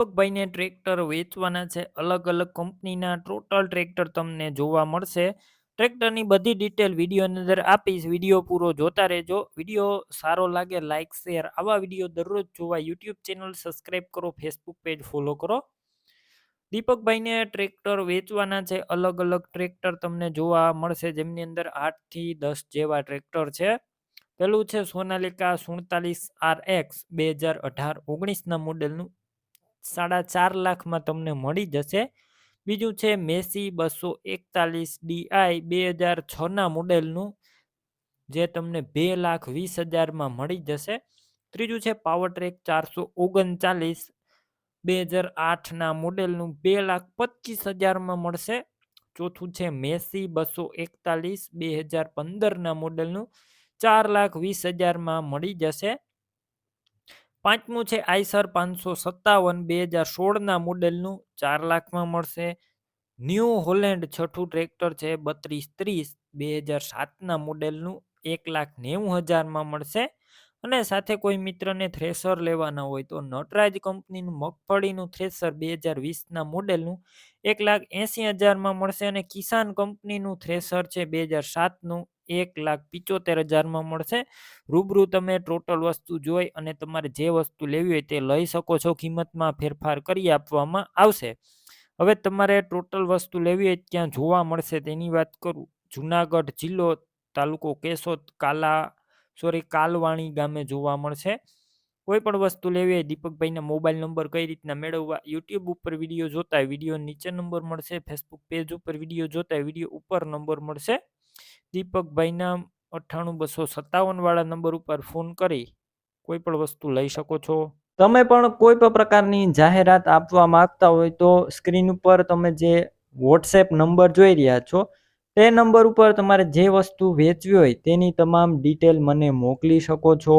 દીપકભાઈને tractor વેચવાના છે. અલગ અલગ કંપનીના ટોટલ ટ્રેક્ટર તમને જોવા મળશે. ટ્રેક્ટરની બધી ડિટેલ વિડીયોની અંદર આપીશ. વીડિયો પૂરો જોતા રહેજો. વીડિયો સારો લાગે લાઇક શેર, આવા વીડિયો દરરોજ જોવા યુટ્યુબ ચેનલ સબસ્ક્રાઈબ કરો, ફેસબુક પેજ ફોલો કરો. દીપકભાઈને ટ્રેક્ટર વેચવાના છે. અલગ અલગ ટ્રેક્ટર તમને જોવા મળશે. જેમની અંદર આઠથી દસ જેવા ટ્રેક્ટર છે. પેલું છે સોનાલિકા સુડતાલીસ આર એક્સ. બે હજાર અઢાર ઓગણીસના મોડેલનું સાડા ચાર લાખમાં તમને મળી જશે. બીજું છે મેસી બસો એકતાલીસ ડીઆઈ બે હજાર છના મોડેલનું, જે તમને બે લાખ વીસ હજારમાં મળી જશે. ત્રીજું છે પાવર ટ્રેક ચારસો ઓગણચાલીસ, બે હજાર આઠના મોડેલનું બે લાખ પચીસ હજારમાં મળશે. ચોથું છે મેસી બસો એકતાલીસ, બે હજાર પંદરના મોડેલનું, ચાર લાખ વીસ હજારમાં મળી જશે. પાંચમું છે આઈસર પાંચસો સત્તાવન, બે હજાર સોળના મોડેલનું ચાર લાખમાં મળશે. ન્યૂ હોલેન્ડ છઠ્ઠું ટ્રેક્ટર છે બત્રીસ ત્રીસ, બે હજાર સાતના મોડેલનું એક લાખ નેવું હજારમાં મળશે. અને સાથે કોઈ મિત્રને થ્રેસર લેવાના હોય તો નટરાજ કંપનીનું મગફળીનું થ્રેસર બે હજાર વીસના મોડેલનું એક લાખ એંસી હજારમાં મળશે અને કિસાન કંપનીનું થ્રેસર છે બે હજાર સાતનું એક લાખ પિચોતેર હજારમાં મળશે. રૂબરૂ તમે ટોટલ વસ્તુ જોઈ અને તમારે જે વસ્તુ લેવી હોય તે લઈ શકો છો. કિંમતમાં ફેરફાર કરી આપવામાં આવશે. હવે તમારે ટોટલ વસ્તુ લેવી હોય ત્યાં જોવા મળશે. તેની વાત કરું. જુનાગઢ જિલ્લો તાલુકો કેશોદ કાલા, સોરી, કાલવાણી ગામે જોવા મળશે. કોઈ પણ વસ્તુ લેવી હોય દીપકભાઈના મોબાઈલ નંબર કઈ રીતના મેળવવા, યુટ્યુબ ઉપર વીડિયો જોતા વીડિયો નીચે નંબર મળશે. ફેસબુક પેજ ઉપર વીડિયો જોતા વીડિયો ઉપર નંબર મળશે. દીપકભાઈના અઠ્ઠાણું બસો સત્તાવન વાળા નંબર ઉપર ફોન કરી, કોઈ પણ વસ્તુ લઈ શકો છો? તમે પણ કોઈ પણ પ્રકારની જાહેરાત આપવા માંગતા હોય તો સ્ક્રીન ઉપર તમે જે વોટ્સએપ નંબર જોઈ રહ્યા છો, તે નંબર ઉપર તમારે જે વસ્તુ વેચવી હોય તેની તમામ ડિટેલ મને મોકલી શકો છો.